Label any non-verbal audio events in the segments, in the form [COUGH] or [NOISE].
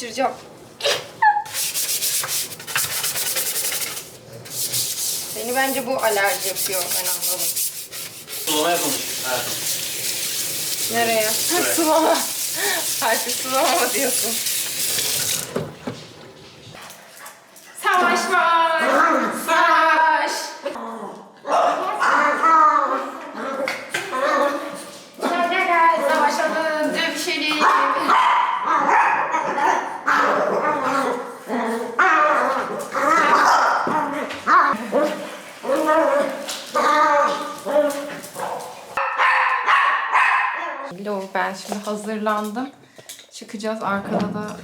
Hapşıracağım. Beni bence bu alerji yapıyor. Ben anladım. Sulamaya konuş. Hayatım. Nereye? Şuraya. [LAUGHS] Sulama. Artık sulama diyorsun. Savaş var. Savaş. Gel gel gel savaşalım, dövüşelim. Lo ben şimdi hazırlandım. Çıkacağız. Arkada da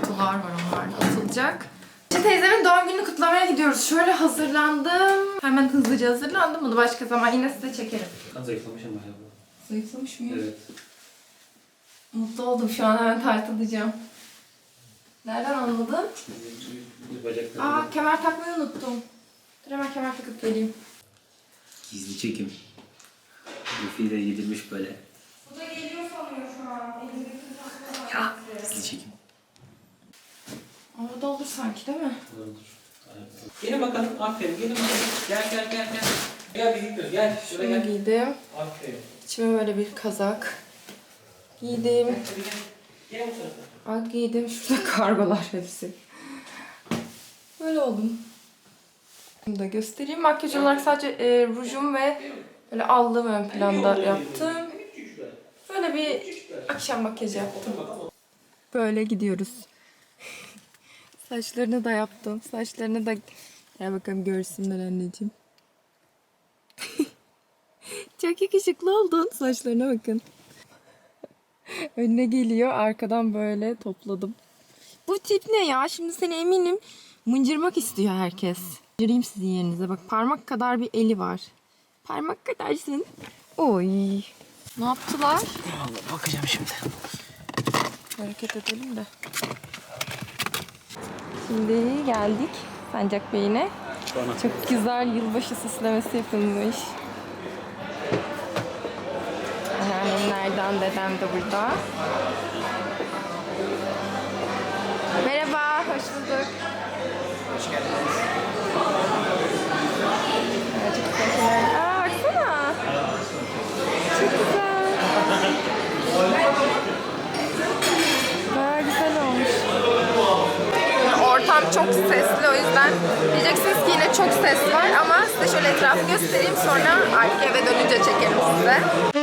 kutular var onlar atılacak. İşte teyzemin doğum gününü kutlamaya gidiyoruz. Şöyle hazırlandım. Hemen hızlıca hazırlandım. Bunu başka zaman yine size çekerim. Ben zayıflamışım bayağı. Zayıflamış mıyım? Evet. Mutlu oldum. Şu an hemen tartılacağım. Nereden anladın? Bacaklarım. Aa kemer takmayı unuttum. Dur hemen kemer takıp geleyim. Gizli çekim. Luffy de yedirmiş böyle. Bu da geliyor sanıyor şu an. Elimdeki Ya. Gizli çekim. Orada olur sanki değil mi? Gelin bakalım. Aferin. Gelin bakalım. Gel gel gel gel. Gel bir gidiyoruz. Gel. Şuraya Bunu gel. giydim. Aferin. İçime böyle bir kazak giydim. Hadi gel. Gel bu tarafa. Ay giydim. Şurada kargolar hepsi. Böyle oldum. Bunu da göstereyim. Makyaj olarak sadece e, rujum ve böyle aldığım ön planda yaptım. Böyle bir akşam makyajı yaptım. Böyle gidiyoruz. [LAUGHS] Saçlarını da yaptım. Saçlarını da gel bakalım görsünler anneciğim. [LAUGHS] Çok yakışıklı oldun. Saçlarına bakın. [LAUGHS] Önüne geliyor. Arkadan böyle topladım. Bu tip ne ya? Şimdi seni eminim mıncırmak istiyor herkes. Mıncırayım sizin yerinize. Bak parmak kadar bir eli var. Parmak kadarsın. Oy. Ne yaptılar? Vallahi bakacağım şimdi. Hareket edelim de. Şimdi geldik Sancak Bey'ine. Çok güzel yılbaşı süslemesi yapılmış. Anneannemlerden dedem de burada. Merhaba, hoş bulduk. Hoş geldiniz. Aa, baksana. Çok güzel. Bayağı güzel olmuş. Ortam çok sesli o yüzden diyeceksiniz ki yine çok ses var ama size şöyle etrafı göstereyim sonra artık eve dönünce çekerim size.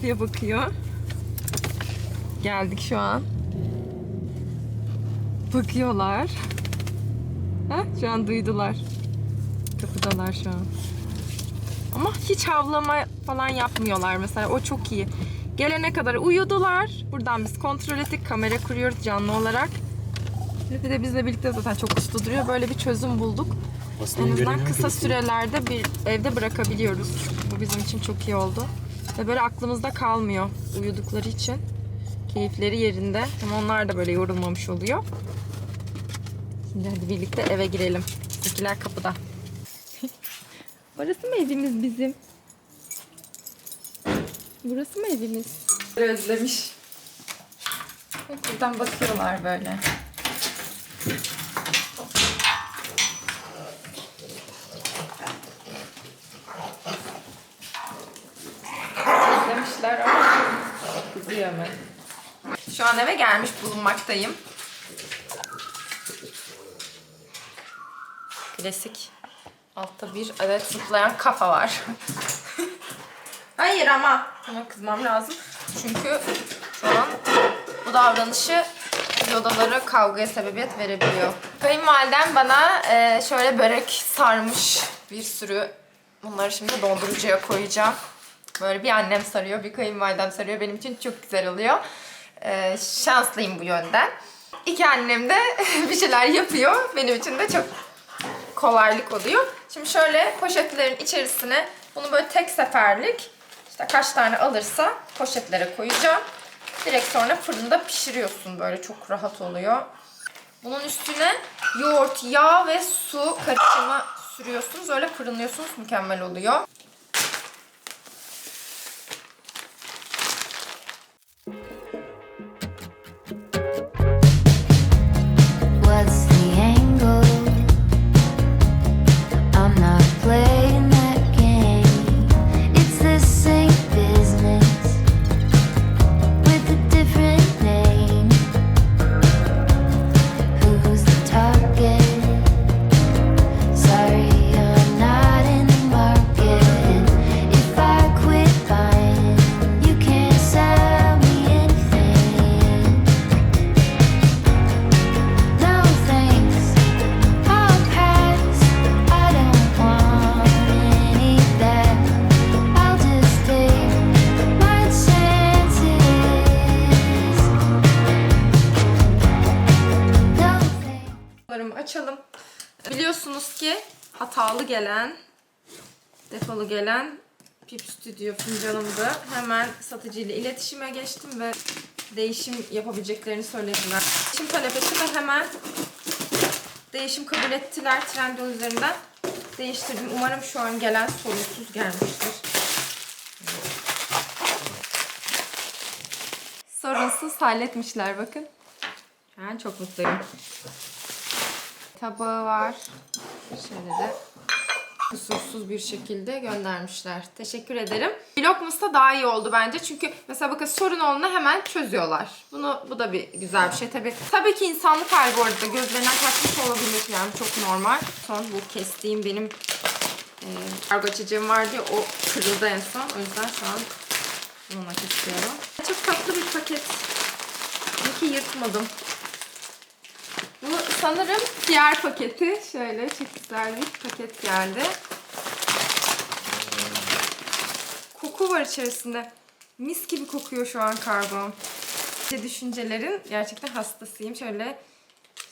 Kapıya bakıyor. Geldik şu an. Bakıyorlar. Ha, şu an duydular. Kapıdalar şu an. Ama hiç havlama falan yapmıyorlar mesela. O çok iyi. Gelene kadar uyudular. Buradan biz kontrol ettik. Kamera kuruyoruz canlı olarak. Bir de bizle birlikte zaten çok uslu duruyor. Böyle bir çözüm bulduk. En azından kısa sürelerde bir evde bırakabiliyoruz. Bu bizim için çok iyi oldu. Ve böyle aklımızda kalmıyor uyudukları için. Keyifleri yerinde. Hem onlar da böyle yorulmamış oluyor. Şimdi hadi birlikte eve girelim. İkiler kapıda. [LAUGHS] Orası mı evimiz bizim? Burası mı evimiz? Özlemiş. Buradan bakıyorlar böyle. Özlemişler ama kızıyor hemen. Şu an eve gelmiş bulunmaktayım. Klasik. Altta bir adet zıplayan kafa var. [LAUGHS] Hayır ama. Ona kızmam lazım. Çünkü şu an bu davranışı yodalara kavgaya sebebiyet verebiliyor. Kayınvalidem bana e, şöyle börek sarmış bir sürü. Bunları şimdi dondurucuya koyacağım. Böyle bir annem sarıyor, bir kayınvalidem sarıyor. Benim için çok güzel oluyor. E, şanslıyım bu yönden. İki annem de [LAUGHS] bir şeyler yapıyor. Benim için de çok kolaylık oluyor. Şimdi şöyle poşetlerin içerisine bunu böyle tek seferlik işte kaç tane alırsa poşetlere koyacağım. Direkt sonra fırında pişiriyorsun böyle çok rahat oluyor. Bunun üstüne yoğurt, yağ ve su karışımı sürüyorsunuz. Öyle fırınlıyorsunuz. Mükemmel oluyor. Gelen, defolu gelen Pip Studio fincanımdı. Hemen satıcıyla iletişime geçtim ve değişim yapabileceklerini söylediler. Değişim talep ettim ve hemen değişim kabul ettiler Trendyol üzerinden. Değiştirdim. Umarım şu an gelen sorunsuz gelmiştir. Sorunsuz halletmişler bakın. Ben çok mutluyum. Tabağı var. Şöyle de kusursuz bir şekilde göndermişler. Teşekkür ederim. Vlogmas'ta daha iyi oldu bence. Çünkü mesela bakın sorun olduğunda hemen çözüyorlar. Bunu bu da bir güzel bir şey tabii. Tabii ki insanlık hali bu arada gözlerinden kaçmış olabilir yani çok normal. Son bu kestiğim benim e, kargo açıcım vardı ya o kırıldı en son. O yüzden şu an bununla kesiyorum. Çok tatlı bir paket. İyi yırtmadım. Sanırım diğer paketi. Şöyle çok güzel bir paket geldi. Koku var içerisinde. Mis gibi kokuyor şu an karbon. Düşüncelerin gerçekten hastasıyım. Şöyle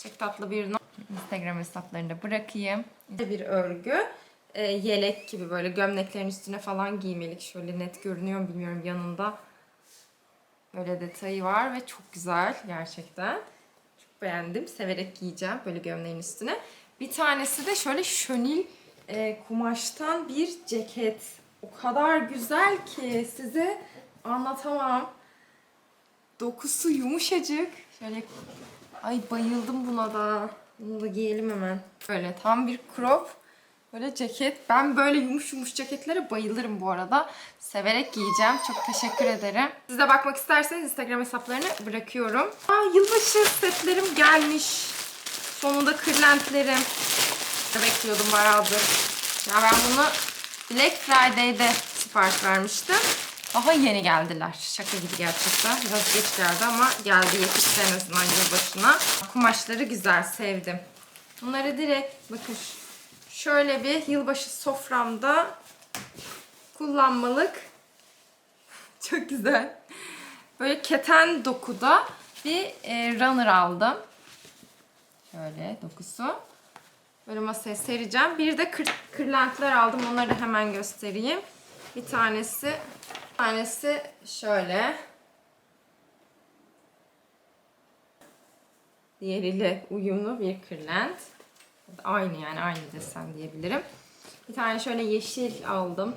çok tatlı bir not. Instagram hesaplarını da bırakayım. Bir örgü. Ee, yelek gibi böyle gömleklerin üstüne falan giymelik. Şöyle net görünüyor mu bilmiyorum yanında. Böyle detayı var ve çok güzel gerçekten. Beğendim. Severek giyeceğim böyle gömleğin üstüne. Bir tanesi de şöyle şönil e, kumaştan bir ceket. O kadar güzel ki size anlatamam. Dokusu yumuşacık. Şöyle ay bayıldım buna da. Bunu da giyelim hemen. Böyle tam bir crop. Böyle ceket. Ben böyle yumuş yumuş ceketlere bayılırım bu arada. Severek giyeceğim. Çok teşekkür ederim. Siz de bakmak isterseniz Instagram hesaplarını bırakıyorum. Aa, yılbaşı setlerim gelmiş. Sonunda kırlentlerim. Bekliyordum bayağıdır. Ya ben bunu Black Friday'de sipariş vermiştim. Daha yeni geldiler. Şaka gibi gerçekten. Biraz geç geldi ama geldi yetişti en azından yılbaşına. Kumaşları güzel, sevdim. Bunları direkt bakın şöyle bir yılbaşı soframda kullanmalık. [LAUGHS] Çok güzel. Böyle keten dokuda bir e, runner aldım. Şöyle dokusu. Böyle masaya sereceğim. Bir de kır, kırlentler aldım. Onları da hemen göstereyim. Bir tanesi, bir tanesi şöyle. Diğeriyle uyumlu bir kırlent. Aynı yani aynı desen diyebilirim. Bir tane şöyle yeşil aldım.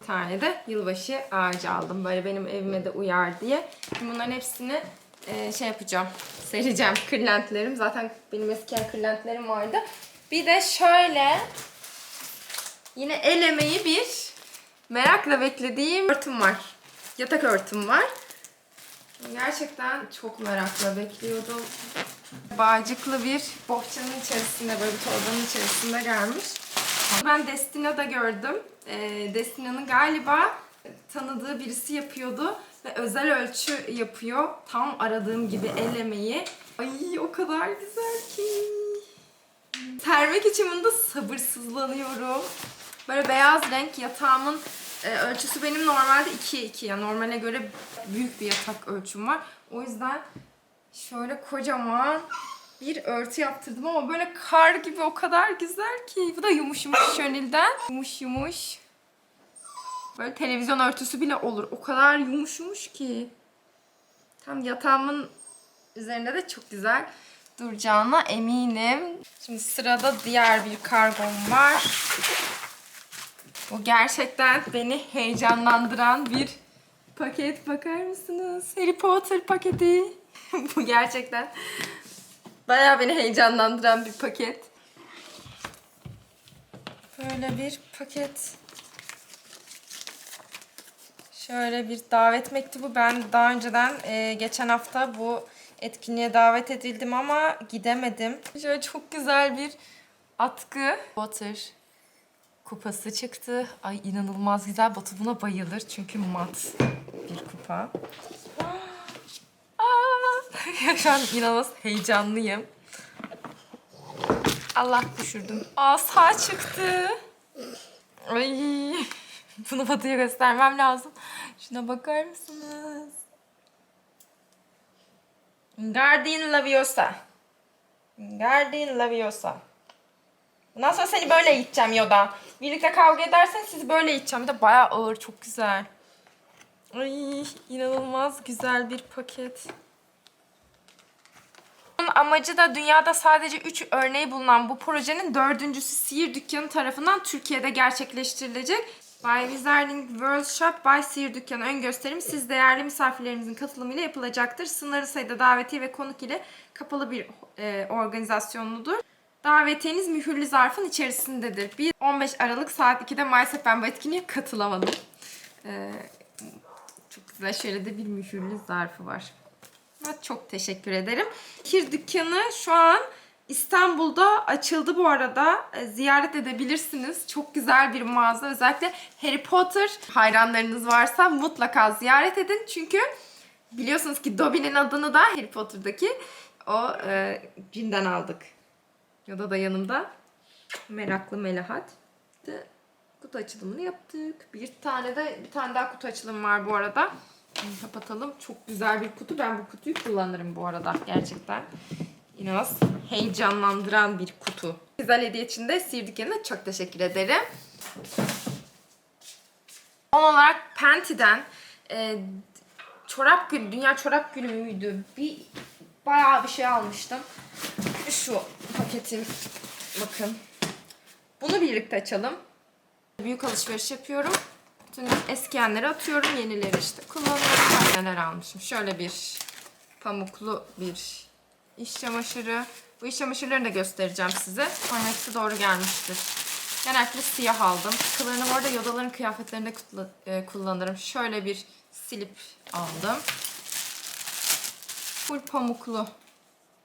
Bir tane de yılbaşı ağacı aldım. Böyle benim evime de uyar diye. Şimdi bunların hepsini e, şey yapacağım. Sereceğim kırlentlerim. Zaten benim eskiyen kırlentlerim vardı. Bir de şöyle yine el emeği bir merakla beklediğim örtüm var. Yatak örtüm var. Gerçekten çok merakla bekliyordum. Bağcıklı bir bohçanın içerisinde böyle bir torbanın içerisinde gelmiş. Ben Destina'da gördüm. Ee, Destina'nın galiba tanıdığı birisi yapıyordu ve özel ölçü yapıyor. Tam aradığım gibi el emeği. Ay o kadar güzel ki. Termek için bunda sabırsızlanıyorum. Böyle beyaz renk yatağımın e, ölçüsü benim normalde 2'ye 2. Yani normale göre büyük bir yatak ölçüm var. O yüzden şöyle kocaman bir örtü yaptırdım ama böyle kar gibi o kadar güzel ki. Bu da yumuş yumuş şönilden. Yumuş yumuş. Böyle televizyon örtüsü bile olur. O kadar yumuş yumuş ki. Tam yatağımın üzerinde de çok güzel duracağına eminim. Şimdi sırada diğer bir kargom var. Bu gerçekten beni heyecanlandıran bir paket. Bakar mısınız? Harry Potter paketi. [LAUGHS] Bu gerçekten bayağı beni heyecanlandıran bir paket. Böyle bir paket. Şöyle bir davet mektubu. Ben daha önceden e, geçen hafta bu etkinliğe davet edildim ama gidemedim. Şöyle çok güzel bir atkı. Potter kupası çıktı. Ay inanılmaz güzel. Batu buna bayılır çünkü mat bir kupa. [LAUGHS] Aa, şu an inanılmaz heyecanlıyım. Allah düşürdüm. Asa çıktı. Ay, bunu Batu'ya göstermem lazım. Şuna bakar mısınız? Guardian Laviosa. Guardian Laviosa. Bundan sonra seni böyle iteceğim Yoda. Birlikte kavga edersen sizi böyle iteceğim. Bir de bayağı ağır, çok güzel. Ay inanılmaz güzel bir paket. Amacı da dünyada sadece 3 örneği bulunan bu projenin dördüncüsü Sihir Dükkanı tarafından Türkiye'de gerçekleştirilecek. By Wizarding World Shop by Sihir Dükkanı ön gösterim siz değerli misafirlerimizin katılımıyla yapılacaktır. Sınırlı sayıda davetiye ve konuk ile kapalı bir e, organizasyonudur. Davetiyeniz mühürlü zarfın içerisindedir. Bir 15 Aralık saat 2'de maalesef ben bu etkinliğe katılamadım. Ee, çok güzel şöyle de bir mühürlü zarfı var. Çok teşekkür ederim. Kir dükkanı şu an İstanbul'da açıldı bu arada. E, Ziyaret edebilirsiniz. Çok güzel bir mağaza. Özellikle Harry Potter hayranlarınız varsa mutlaka ziyaret edin. Çünkü biliyorsunuz ki Dobby'nin adını da Harry Potter'daki o e, cinden aldık. Yoda da yanımda. Meraklı Melahat. Kutu açılımını yaptık. Bir tane de bir tane daha kutu açılımı var bu arada. Kapatalım. Çok güzel bir kutu. Ben bu kutuyu kullanırım bu arada gerçekten. İnanılmaz heyecanlandıran bir kutu. Güzel hediye için de Dükkanı'na çok teşekkür ederim. Son olarak Penti'den e, çorap günü, dünya çorap günü müydü? Bir bayağı bir şey almıştım. Şu paketim bakın. Bunu birlikte açalım. Büyük alışveriş yapıyorum. Bütün eskiyenleri atıyorum. Yenileri işte kullanıyorum. Neler almışım. Şöyle bir pamuklu bir iş çamaşırı. Bu iş çamaşırlarını da göstereceğim size. Sonra hepsi doğru gelmiştir. Genellikle siyah aldım. Kılarını bu arada yodaların kıyafetlerinde e, kullanırım. Şöyle bir silip aldım. Full pamuklu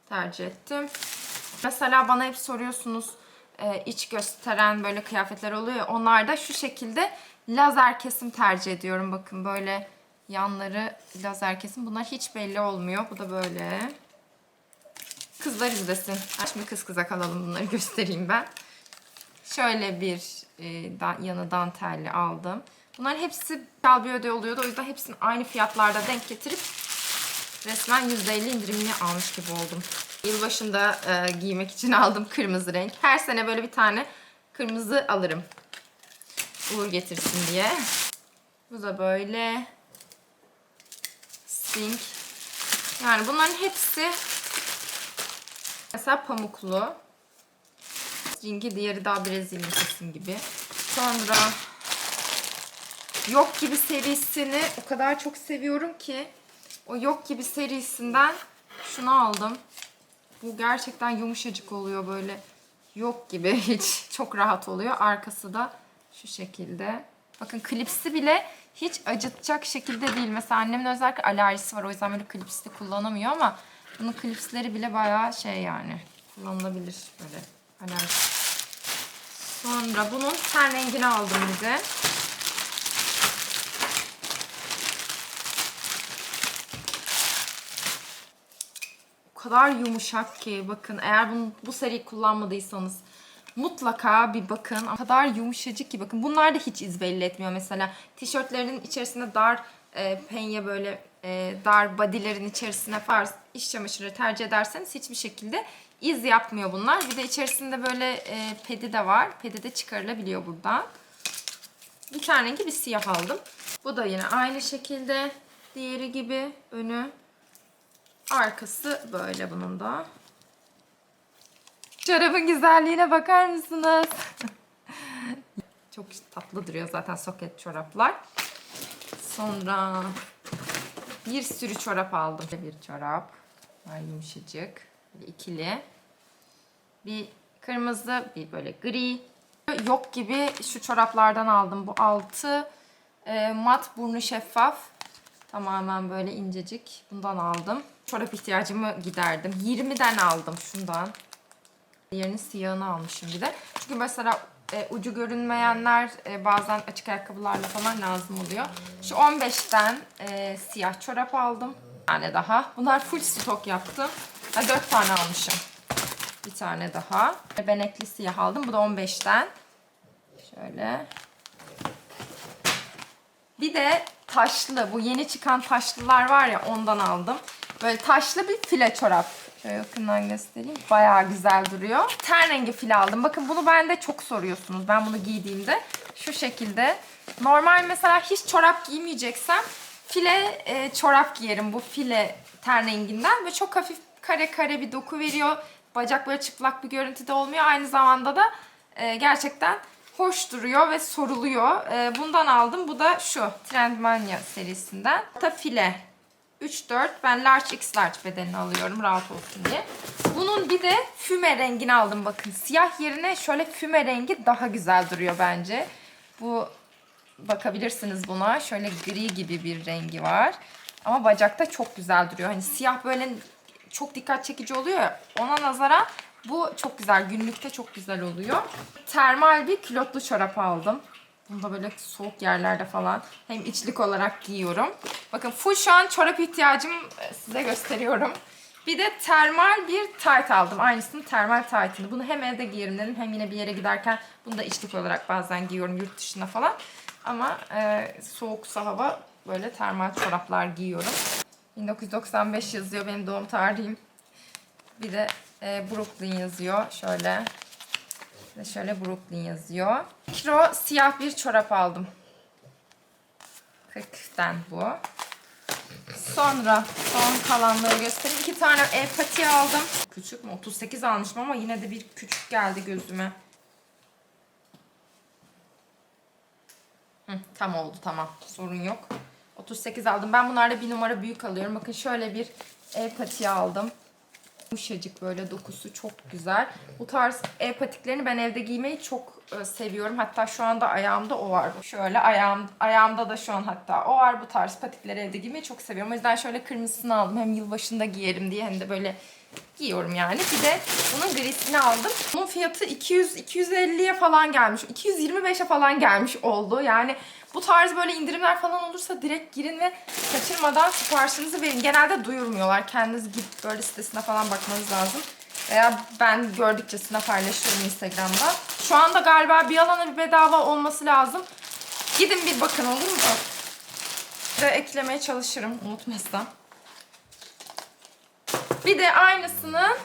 tercih ettim. Mesela bana hep soruyorsunuz e, iç gösteren böyle kıyafetler oluyor onlar da şu şekilde lazer kesim tercih ediyorum. Bakın böyle yanları lazer kesim. Bunlar hiç belli olmuyor. Bu da böyle. Kızlar izlesin. Şimdi kız kıza kalalım bunları [LAUGHS] göstereyim ben. Şöyle bir e, da- yanı dantelli aldım. Bunların hepsi kalbiyode oluyordu. O yüzden hepsini aynı fiyatlarda denk getirip resmen %50 indirimli almış gibi oldum. Yılbaşında e, giymek için [LAUGHS] aldım kırmızı renk. Her sene böyle bir tane kırmızı alırım. Uğur getirsin diye. Bu da böyle. Sink. Yani bunların hepsi mesela pamuklu. Ringi diğeri daha Brezilya kesim gibi. Sonra Yok Gibi serisini o kadar çok seviyorum ki o Yok Gibi serisinden şunu aldım. Bu gerçekten yumuşacık oluyor böyle. Yok gibi [LAUGHS] hiç çok rahat oluyor. Arkası da şu şekilde. Bakın klipsi bile hiç acıtacak şekilde değil. Mesela annemin özellikle alerjisi var. O yüzden böyle klipsli kullanamıyor ama bunun klipsleri bile bayağı şey yani kullanılabilir böyle alerji. Sonra bunun ten rengini aldım bize. O kadar yumuşak ki bakın eğer bunu, bu seriyi kullanmadıysanız mutlaka bir bakın. O kadar yumuşacık ki bakın bunlar da hiç iz belli etmiyor mesela. Tişörtlerin içerisinde dar e, penye böyle e, dar bodylerin içerisine farz iş çamaşırı tercih ederseniz hiçbir şekilde iz yapmıyor bunlar. Bir de içerisinde böyle e, pedi de var. Pedi de çıkarılabiliyor buradan. Bir tane rengi bir siyah aldım. Bu da yine aynı şekilde diğeri gibi önü Arkası böyle bunun da. Çorabın güzelliğine bakar mısınız? [LAUGHS] Çok tatlı duruyor zaten soket çoraplar. Sonra bir sürü çorap aldım. Bir çorap. Var yumuşacık. Bir ikili. Bir kırmızı, bir böyle gri. Yok gibi şu çoraplardan aldım. Bu altı e, mat burnu şeffaf. Tamamen böyle incecik. Bundan aldım. Çorap ihtiyacımı giderdim. 20'den aldım şundan. Diğerinin siyahını almışım bir de. Çünkü mesela e, ucu görünmeyenler e, bazen açık ayakkabılarla falan lazım oluyor. Şu 15'ten e, siyah çorap aldım. Bir tane daha. Bunlar full stok yaptım. Ha, 4 tane almışım. Bir tane daha. Benekli siyah aldım. Bu da 15'ten. Şöyle. Bir de taşlı. Bu yeni çıkan taşlılar var ya ondan aldım. Böyle taşlı bir file çorap. Şöyle yakından göstereyim. Bayağı güzel duruyor. Ten rengi file aldım. Bakın bunu bende çok soruyorsunuz. Ben bunu giydiğimde şu şekilde. Normal mesela hiç çorap giymeyeceksem file e, çorap giyerim. Bu file ten renginden. Ve çok hafif kare kare bir doku veriyor. Bacak böyle çıplak bir görüntüde olmuyor. Aynı zamanda da e, gerçekten hoş duruyor ve soruluyor. E, bundan aldım. Bu da şu Trendmania serisinden. Ta file 3-4 ben large x large bedenini alıyorum rahat olsun diye. Bunun bir de füme rengini aldım bakın. Siyah yerine şöyle füme rengi daha güzel duruyor bence. Bu bakabilirsiniz buna. Şöyle gri gibi bir rengi var. Ama bacakta çok güzel duruyor. Hani siyah böyle çok dikkat çekici oluyor ya. Ona nazaran bu çok güzel. Günlükte çok güzel oluyor. Termal bir külotlu çorap aldım. Bunu da böyle soğuk yerlerde falan hem içlik olarak giyiyorum. Bakın full şu an çorap ihtiyacım e, size gösteriyorum. Bir de termal bir tayt aldım. Aynısının termal taytını. Bunu hem evde giyerim dedim hem yine bir yere giderken bunu da içlik olarak bazen giyiyorum yurt dışında falan. Ama e, soğuksa hava böyle termal çoraplar giyiyorum. 1995 yazıyor benim doğum tarihim. Bir de e, Brooklyn yazıyor. Şöyle ve şöyle Brooklyn yazıyor. Kilo siyah bir çorap aldım. 40'ten bu. Sonra son kalanları göstereyim. İki tane pati aldım. Küçük mü? 38 almışım ama yine de bir küçük geldi gözüme. Hı, tam oldu tamam. Sorun yok. 38 aldım. Ben bunlarda bir numara büyük alıyorum. Bakın şöyle bir pati aldım. Yumuşacık böyle dokusu çok güzel. Bu tarz ev patiklerini ben evde giymeyi çok e, seviyorum. Hatta şu anda ayağımda o var. Şöyle ayağım, ayağımda da şu an hatta o var. Bu tarz patikleri evde giymeyi çok seviyorum. O yüzden şöyle kırmızısını aldım. Hem yılbaşında giyerim diye hem de böyle giyiyorum yani. Bir de bunun grisini aldım. Bunun fiyatı 200 250'ye falan gelmiş. 225'e falan gelmiş oldu. Yani bu tarz böyle indirimler falan olursa direkt girin ve kaçırmadan siparişinizi verin. Genelde duyurmuyorlar. Kendiniz gidip böyle sitesine falan bakmanız lazım. Veya ben gördükçesine paylaşıyorum Instagram'da. Şu anda galiba bir alana bir bedava olması lazım. Gidin bir bakın olur mu? Ve eklemeye çalışırım unutmazsam. Bir de aynısının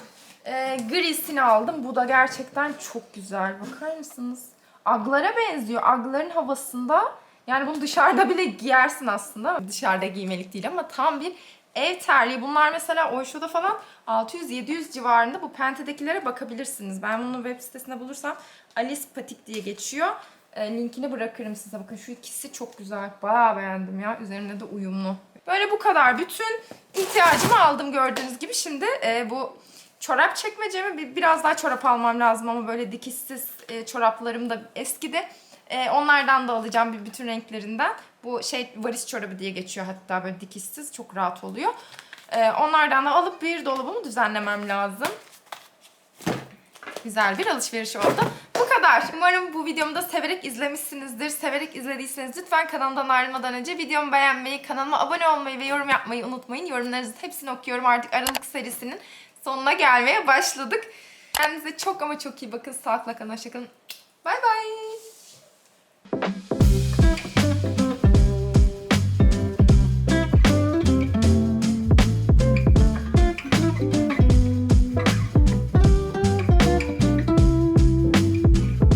e, grisini aldım. Bu da gerçekten çok güzel. Bakar mısınız? Aglara benziyor. Agların havasında. Yani bunu dışarıda bile giyersin aslında. Dışarıda giymelik değil ama tam bir ev terliği. Bunlar mesela Oysho'da falan 600-700 civarında. Bu Pente'dekilere bakabilirsiniz. Ben bunu web sitesinde bulursam Alice Patik diye geçiyor. E, linkini bırakırım size. Bakın şu ikisi çok güzel. Bayağı beğendim ya. Üzerimde de uyumlu. Böyle bu kadar. Bütün ihtiyacımı aldım gördüğünüz gibi. Şimdi e, bu çorap çekmecemi bir, biraz daha çorap almam lazım ama böyle dikişsiz e, çoraplarım da eskidi. E, onlardan da alacağım bir bütün renklerinden. Bu şey varis çorabı diye geçiyor hatta böyle dikişsiz çok rahat oluyor. E, onlardan da alıp bir dolabımı düzenlemem lazım. Güzel bir alışveriş oldu. Bu kadar. Umarım bu videomu da severek izlemişsinizdir. Severek izlediyseniz lütfen kanalımdan ayrılmadan önce videomu beğenmeyi, kanalıma abone olmayı ve yorum yapmayı unutmayın. Yorumlarınızın hepsini okuyorum. Artık Aralık serisinin sonuna gelmeye başladık. Kendinize çok ama çok iyi bakın. Sağlıkla kalın. Hoşçakalın. Bay bay.